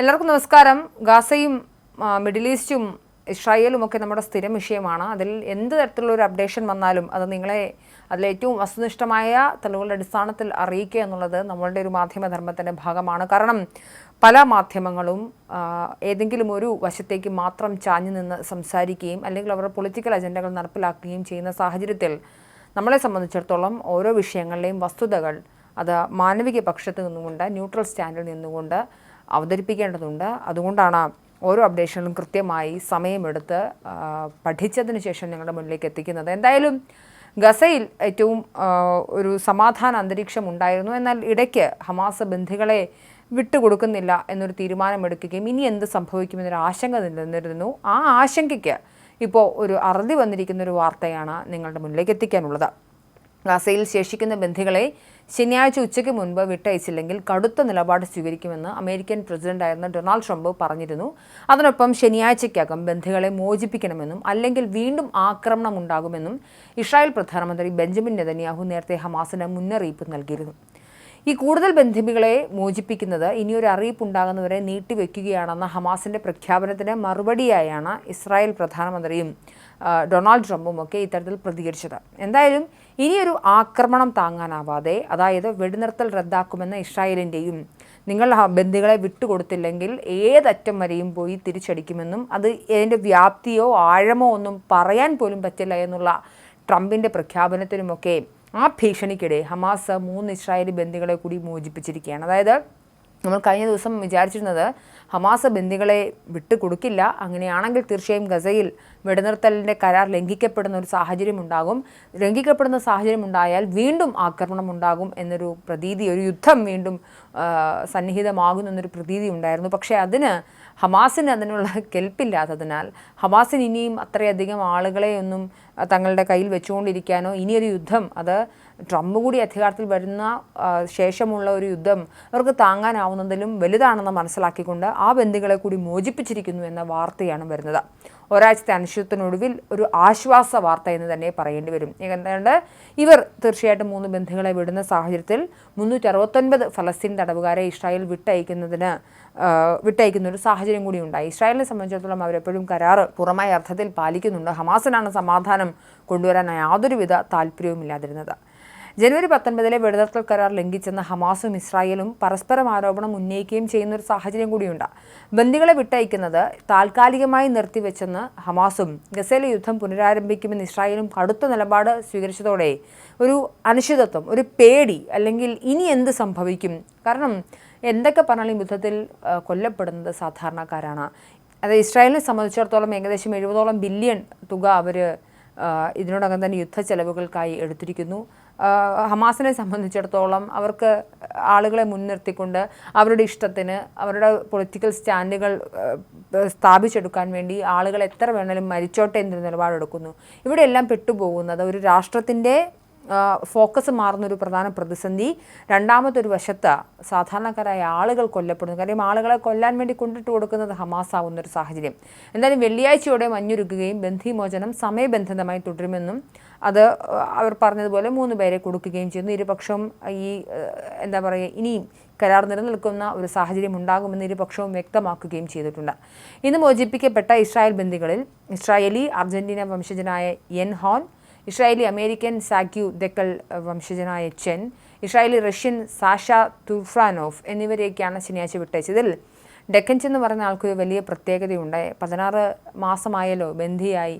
എല്ലാവർക്കും നമസ്കാരം. ഗാസയും മിഡിൽ ഈസ്റ്റും ഇസ്രായേലും ഒക്കെ നമ്മുടെ സ്ഥിരം വിഷയമാണ്. അതിൽ എന്ത് തരത്തിലുള്ള ഒരു അപ്ഡേഷൻ വന്നാലും അത് നിങ്ങളെ അതിൽ ഏറ്റവും വസ്തുനിഷ്ഠമായ തെളിവുകളുടെ അടിസ്ഥാനത്തിൽ അറിയിക്കുക എന്നുള്ളത് നമ്മളുടെ ഒരു മാധ്യമധർമ്മത്തിന്റെ ഭാഗമാണ്. കാരണം പല മാധ്യമങ്ങളും ഏതെങ്കിലും ഒരു വശത്തേക്ക് മാത്രം ചാഞ്ഞു നിന്ന് സംസാരിക്കുകയും അല്ലെങ്കിൽ അവരുടെ പൊളിറ്റിക്കൽ അജണ്ടകൾ നടപ്പിലാക്കുകയും ചെയ്യുന്ന സാഹചര്യത്തിൽ നമ്മളെ സംബന്ധിച്ചിടത്തോളം ഓരോ വിഷയങ്ങളിലെയും വസ്തുതകൾ അത് മാനവിക പക്ഷത്ത് നിന്നുകൊണ്ട് ന്യൂട്രൽ സ്റ്റാൻഡിൽ നിന്നുകൊണ്ട് അവതരിപ്പിക്കേണ്ടതുണ്ട്. അതുകൊണ്ടാണ് ഓരോ അപ്ഡേഷനിലും കൃത്യമായി സമയമെടുത്ത് പഠിച്ചതിന് ശേഷം ഞങ്ങളുടെ മുന്നിലേക്ക് എത്തിക്കുന്നത്. എന്തായാലും ഗസയിൽ ഏറ്റവും ഒരു സമാധാന അന്തരീക്ഷം ഉണ്ടായിരുന്നു. എന്നാൽ ഇടയ്ക്ക് ഹമാസ് ബന്ധികളെ വിട്ടുകൊടുക്കുന്നില്ല എന്നൊരു തീരുമാനമെടുക്കുകയും ഇനി എന്ത് സംഭവിക്കുമെന്നൊരു ആശങ്ക നിലനിന്നിരുന്നു. ആ ആശങ്കയ്ക്ക് ഇപ്പോൾ ഒരു അറുതി വന്നിരിക്കുന്ന ഒരു വാർത്തയാണ് നിങ്ങളുടെ മുന്നിലേക്ക് എത്തിക്കാനുള്ളത്. ഗസയിൽ ശേഷിക്കുന്ന ബന്ധികളെ ശനിയാഴ്ച ഉച്ചയ്ക്ക് മുൻപ് വിട്ടയച്ചില്ലെങ്കിൽ കടുത്ത നിലപാട് സ്വീകരിക്കുമെന്ന് അമേരിക്കൻ പ്രസിഡന്റായിരുന്ന ഡൊണാൾഡ് ട്രംപ് പറഞ്ഞിരുന്നു. അതിനൊപ്പം ശനിയാഴ്ചയ്ക്കകം ബന്ധികളെ മോചിപ്പിക്കണമെന്നും അല്ലെങ്കിൽ വീണ്ടും ആക്രമണം ഉണ്ടാകുമെന്നും ഇസ്രായേൽ പ്രധാനമന്ത്രി ബെഞ്ചമിൻ നെതന്യാഹു നേരത്തെ ഹമാസിന് മുന്നറിയിപ്പ് നൽകിയിരുന്നു. ഈ കൂടുതൽ ബന്ധുക്കളെ മോചിപ്പിക്കുന്നത് ഇനിയൊരു അറിയിപ്പുണ്ടാകുന്നവരെ നീട്ടിവെക്കുകയാണെന്ന ഹമാസിന്റെ പ്രഖ്യാപനത്തിന് മറുപടിയായാണ് ഇസ്രായേൽ പ്രധാനമന്ത്രിയും ഡൊണാൾഡ് ട്രംപും ഒക്കെ ഇത്തരത്തിൽ പ്രതികരിച്ചത്. എന്തായാലും ഇനിയൊരു ആക്രമണം താങ്ങാനാവാതെ അതായത് വെടിനിർത്തൽ റദ്ദാക്കുമെന്ന ഇസ്രായേലിന്റെയും നിങ്ങൾ ബന്ദികളെ വിട്ടുകൊടുത്തില്ലെങ്കിൽ ഏതറ്റം വരെയും പോയി തിരിച്ചടിക്കുമെന്നും അത് അതിന്റെ വ്യാപ്തിയോ ആഴമോ ഒന്നും പറയാൻ പോലും പറ്റില്ല എന്നുള്ള ട്രംപിന്റെ പ്രഖ്യാപനത്തിനുമൊക്കെ ആ ഭീഷണിക്കിടെ ഹമാസ് മൂന്ന് ഇസ്രായേലി ബന്ദികളെ കൂടി മോചിപ്പിച്ചിരിക്കുകയാണ്. അതായത് നമ്മൾ കഴിഞ്ഞ ദിവസം വിചാരിച്ചിരുന്നത് ഹമാസ് ബന്ദികളെ വിട്ടുകൊടുക്കില്ല അങ്ങനെയാണെങ്കിൽ തീർച്ചയായും ഗസയിൽ വെടിനിർത്തലിന്റെ കരാർ ലംഘിക്കപ്പെടുന്ന ഒരു സാഹചര്യം ഉണ്ടാകും. ലംഘിക്കപ്പെടുന്ന സാഹചര്യം ഉണ്ടായാൽ വീണ്ടും ആക്രമണം ഉണ്ടാകും എന്നൊരു പ്രതീതി ഒരു യുദ്ധം വീണ്ടും സന്നിഹിതമാകും എന്നൊരു പ്രതീതി ഉണ്ടായിരുന്നു. പക്ഷേ അതിന് ഹമാസിന് അതിനുള്ള കെൽപ്പില്ലാത്തതിനാൽ ഹമാസിന് ഇനിയും അത്രയധികം ആളുകളെയൊന്നും തങ്ങളുടെ കയ്യിൽ വെച്ചുകൊണ്ടിരിക്കാനോ ഇനിയൊരു യുദ്ധം അത് ട്രംപ് കൂടി അധികാരത്തിൽ വരുന്ന ശേഷമുള്ള ഒരു യുദ്ധം അവർക്ക് താങ്ങാനാവുന്നതിലും വലുതാണെന്ന് മനസ്സിലാക്കിക്കൊണ്ട് ആ ബന്ധുക്കളെ കൂടി മോചിപ്പിച്ചിരിക്കുന്നു എന്ന വാർത്തയാണ് വരുന്നത്. ഒരാഴ്ചത്തെ അനിശ്ചിതത്തിനൊടുവിൽ ഒരു ആശ്വാസ വാർത്ത എന്ന് തന്നെ പറയേണ്ടി വരും. ഏതാണ്ട് ഇവർ തീർച്ചയായിട്ടും മൂന്ന് ബന്ധുക്കളെ വിടുന്ന സാഹചര്യത്തിൽ മുന്നൂറ്റി അറുപത്തൊൻപത് ഫലസ്തീൻ തടവുകാരെ ഇസ്രായേൽ വിട്ടയക്കുന്നതിന് വിട്ടയക്കുന്ന ഒരു സാഹചര്യം കൂടി ഉണ്ടായി. ഇസ്രായേലിനെ സംബന്ധിച്ചിടത്തോളം അവരെപ്പോഴും കരാറ് പുറമായ അർത്ഥത്തിൽ പാലിക്കുന്നുണ്ട്. ഹമാസിനാണ് സമാധാനം കൊണ്ടുവരാൻ യാതൊരുവിധ താല്പര്യവുമില്ലാതിരുന്നത്. ജനുവരി പത്തൊൻപതിലെ വെടിനിർത്തൽ കരാർ ലംഘിച്ചെന്ന ഹമാസും ഇസ്രായേലും പരസ്പരം ആരോപണം ഉന്നയിക്കുകയും ചെയ്യുന്ന ഒരു സാഹചര്യം കൂടിയുണ്ട്. ബന്ദികളെ വിട്ടയക്കുന്നത് താൽക്കാലികമായി നിർത്തിവെച്ചെന്ന് ഹമാസും ഗസയിലെ യുദ്ധം പുനരാരംഭിക്കുമെന്ന് ഇസ്രായേലും കടുത്ത നിലപാട് സ്വീകരിച്ചതോടെ ഒരു അനിശ്ചിതത്വം ഒരു പേടി അല്ലെങ്കിൽ ഇനി എന്ത് സംഭവിക്കും? കാരണം എന്തൊക്കെ പറഞ്ഞാലും യുദ്ധത്തിൽ കൊല്ലപ്പെടുന്നത് സാധാരണക്കാരാണ്. അത് ഇസ്രായേലിനെ സംബന്ധിച്ചിടത്തോളം ഏകദേശം എഴുപതോളം ബില്യൺ തുക അവർ ഇതിനോടകം തന്നെ യുദ്ധ ചെലവുകൾക്കായി എടുത്തിരിക്കുന്നു. ഹമാസിനെ സംബന്ധിച്ചിടത്തോളം അവർക്ക് ആളുകളെ മുൻനിർത്തിക്കൊണ്ട് അവരുടെ ഇഷ്ടത്തിന് അവരുടെ പൊളിറ്റിക്കൽ സ്റ്റാൻഡുകൾ സ്ഥാപിച്ചെടുക്കാൻ വേണ്ടി ആളുകൾ എത്ര വേണമെങ്കിലും മരിച്ചോട്ടെ എന്നൊരു നിലപാടെടുക്കുന്നു. ഇവിടെയെല്ലാം പെട്ടുപോകുന്നത് ഒരു രാഷ്ട്രത്തിന്റെ ഫോക്കസ് മാറുന്ന ഒരു പ്രധാന പ്രതിസന്ധി. രണ്ടാമത്തെ വശത്ത് സാധാരണക്കാരായ ആളുകൾ കൊല്ലപ്പെടുന്നു. കാര്യം ആളുകളെ കൊല്ലാൻ വേണ്ടി കൊണ്ടിട്ട് കൊടുക്കുന്നത് ഹമാസ് ആവുന്ന ഒരു സാഹചര്യം. എന്തായാലും വെള്ളിയാഴ്ചയോടെ മഞ്ഞുരുക്കുകയും ബന്ധിമോചനം സമയബന്ധിതമായി തുടരുമെന്നും അത് അവർ പറഞ്ഞതുപോലെ മൂന്ന് പേരെ കൊടുക്കുകയും ചെയ്യുന്നു. ഇരുപക്ഷവും ഈ എന്താ പറയുക ഇനിയും കരാർ നിലനിൽക്കുന്ന ഒരു സാഹചര്യം ഉണ്ടാകുമെന്ന് ഇരുപക്ഷവും വ്യക്തമാക്കുകയും ചെയ്തിട്ടുണ്ട്. ഇന്ന് മോചിപ്പിക്കപ്പെട്ട ഇസ്രായേൽ ബന്ധികളിൽ ഇസ്രായേലി അർജന്റീന വംശജനായ എൻ ഹോൻ ഇസ്രായേലി അമേരിക്കൻ സാക്യു ദക്കൽ വംശജനായ ചെൻ ഇസ്രായേലി റഷ്യൻ സാഷ തുഫ്രാനോഫ് എന്നിവരെയൊക്കെയാണ് ശനിയാഴ്ച വിട്ടയച്ചതിൽ ഡെക്കൻസ് എന്ന് പറയുന്ന ആൾക്കൊരു വലിയ പ്രത്യേകതയുണ്ട്. പതിനാറ് മാസമായല്ലോ ബന്ധിയായി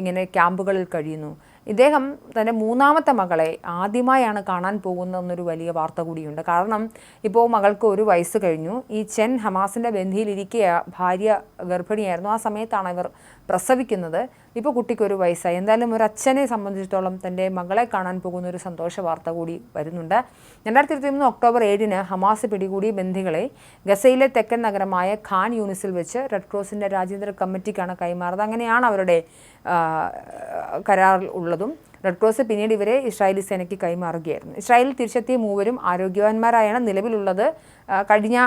ഇങ്ങനെ ക്യാമ്പുകളിൽ കഴിയുന്നു. ഇദ്ദേഹം തന്റെ മൂന്നാമത്തെ മകളെ ആദ്യമായാണ് കാണാൻ പോകുന്നതെന്നൊരു വലിയ വാർത്ത കൂടിയുണ്ട്. കാരണം ഇപ്പോൾ മകൾക്ക് ഒരു വയസ്സ് കഴിഞ്ഞു. ഈ ചെൻ ഹമാസിന്റെ ബന്ധിയിലിരിക്കുക ഭാര്യ ഗർഭിണിയായിരുന്നു. ആ സമയത്താണ് ഇവർ പ്രസവിക്കുന്നത്. ഇപ്പോൾ കുട്ടിക്ക് ഒരു വയസ്സായി. എന്തായാലും ഒരു അച്ഛനെ സംബന്ധിച്ചിടത്തോളം തന്റെ മകളെ കാണാൻ പോകുന്ന ഒരു സന്തോഷ വാർത്ത കൂടി വരുന്നുണ്ട്. രണ്ടായിരത്തി ഇരുപത്തി മൂന്ന് ഒക്ടോബർ ഏഴിന് ഹമാസ് പിടികൂടിയ ബന്ധികളെ ഗസയിലെ തെക്കൻ നഗരമായ ഖാൻ യൂണിസിൽ വെച്ച് റെഡ് ക്രോസിന്റെ രാജ്യാന്തര കമ്മിറ്റിക്കാണ് കൈമാറുന്നത്. അങ്ങനെയാണ് അവരുടെ കരാറിൽ കരാർ ഉള്ളതും റെഡ് ക്രോസ് പിന്നീട് ഇവരെ ഇസ്രായേലി സേനയ്ക്ക് കൈമാറുകയായിരുന്നു. ഇസ്രായേലിൽ തിരിച്ചെത്തിയ മൂവരും ആരോഗ്യവാന്മാരായാണ് നിലവിലുള്ളത്. കഴിഞ്ഞ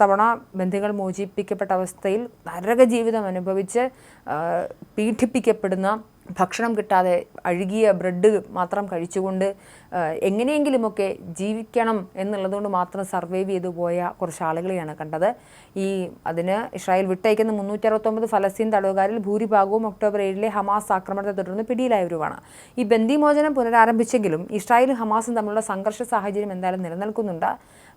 തവണ ബന്ധുക്കൾ മോചിപ്പിക്കപ്പെട്ട അവസ്ഥയിൽ നരക ജീവിതം അനുഭവിച്ച് പീഡിപ്പിക്കപ്പെടുന്ന ഭക്ഷണം കിട്ടാതെ അഴുകിയ ബ്രെഡ് മാത്രം കഴിച്ചുകൊണ്ട് എങ്ങനെയെങ്കിലുമൊക്കെ ജീവിക്കണം എന്നുള്ളതുകൊണ്ട് മാത്രം സർവൈവ് ചെയ്തു പോയ കുറച്ച് ആളുകളെയാണ് കണ്ടത്. ഈ അതിന് ഇസ്രായേൽ വിട്ടയക്കുന്ന മുന്നൂറ്റി അറുപത്തൊമ്പത് ഫലസ്തീൻ തടവുകാരിൽ ഭൂരിഭാഗവും ഒക്ടോബർ ഏഴിലെ ഹമാസ് ആക്രമണത്തെ തുടർന്ന് പിടിയിലായവരുമാണ്. ഈ ബന്ദിമോചനം പുനരാരംഭിച്ചെങ്കിലും ഇസ്രായേലും ഹമാസും തമ്മിലുള്ള സംഘർഷ സാഹചര്യം എന്തായാലും നിലനിൽക്കുന്നുണ്ട്.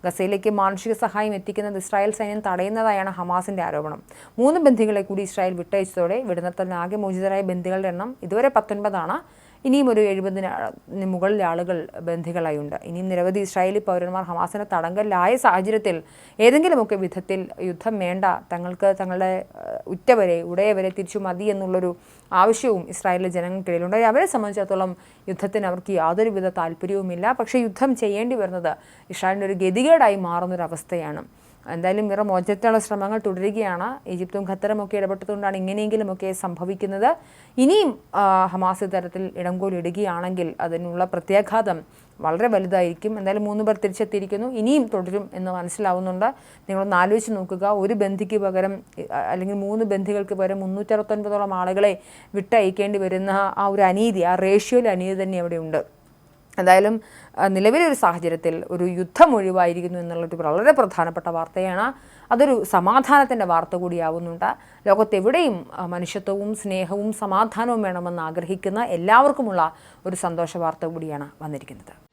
ഗസയിലേക്ക് മാനുഷിക സഹായം എത്തിക്കുന്നത് ഇസ്രായേൽ സൈന്യം തടയുന്നതായാണ് ഹമാസിന്റെ ആരോപണം. മൂന്ന് ബന്ധികളെ കൂടി ഇസ്രായേൽ വിട്ടയച്ചതോടെ വെടിനിർത്തലിന് ആകെ മോചിതരായ ബന്ധികളുടെ എണ്ണം ഇതുവരെ പത്തൊൻപതാണ്. ഇനിയും ഒരു എഴുപതിന് മുകളിൽ ആളുകൾ ബന്ധികളായി ഉണ്ട്. ഇനിയും നിരവധി ഇസ്രായേലി പൗരന്മാർ ഹമാസിന് തടങ്കലിലായ സാഹചര്യത്തിൽ ഏതെങ്കിലുമൊക്കെ വിധത്തിൽ യുദ്ധം വേണ്ട. തങ്ങൾക്ക് തങ്ങളുടെ ഉറ്റവരെ ഉടയവരെ തിരിച്ചു മതി എന്നുള്ളൊരു ആവശ്യവും ഇസ്രായേലിലെ ജനങ്ങൾക്കിടയിലുണ്ട്. അവരെ സംബന്ധിച്ചിടത്തോളം യുദ്ധത്തിന് അവർക്ക് യാതൊരുവിധ താല്പര്യവുമില്ല. പക്ഷേ യുദ്ധം ചെയ്യേണ്ടി വരുന്നത് ഇസ്രായേലിന്റെ ഒരു ഗതികേടായി മാറുന്നൊരവസ്ഥയാണ്. എന്തായാലും ഇവരുടെ മോചനത്തിനുള്ള ശ്രമങ്ങൾ തുടരുകയാണ്. ഈജിപ്തും ഖത്തറും ഒക്കെ ഇടപെട്ടതുകൊണ്ടാണ് ഇങ്ങനെയെങ്കിലുമൊക്കെ സംഭവിക്കുന്നത്. ഇനിയും ഹമാസ് തരത്തിൽ ഇടങ്കോലിടുകയാണെങ്കിൽ അതിനുള്ള പ്രത്യാഘാതം വളരെ വലുതായിരിക്കും. എന്തായാലും മൂന്ന് പേർ തിരിച്ചെത്തിയിരിക്കുന്നു. ഇനിയും തുടരും എന്ന് മനസ്സിലാവുന്നുണ്ട്. നിങ്ങളൊന്ന് ആലോചിച്ച് നോക്കുക. ഒരു ബന്ധിക്ക് പകരം അല്ലെങ്കിൽ മൂന്ന് ബന്ധികൾക്ക് പകരം മുന്നൂറ്ററുപത്തൊൻപതോളം ആളുകളെ വിട്ടയക്കേണ്ടി വരുന്ന ആ ഒരു അനീതി ആ റേഷ്യോയിൽ അനീതി തന്നെ അവിടെയുണ്ട്. എന്തായാലും നിലവിലെ ഒരു സാഹചര്യത്തിൽ ഒരു യുദ്ധം ഒഴിവായിരിക്കുന്നു എന്നുള്ളൊരു വളരെ പ്രധാനപ്പെട്ട വാർത്തയാണ്. അതൊരു സമാധാനത്തിന്റെ വാർത്ത കൂടിയാവുന്നുണ്ട്. ലോകത്തെവിടെയും മനുഷ്യത്വവും സ്നേഹവും സമാധാനവും വേണമെന്ന് ആഗ്രഹിക്കുന്ന എല്ലാവർക്കുമുള്ള ഒരു സന്തോഷ വാർത്ത കൂടിയാണ് വന്നിരിക്കുന്നത്.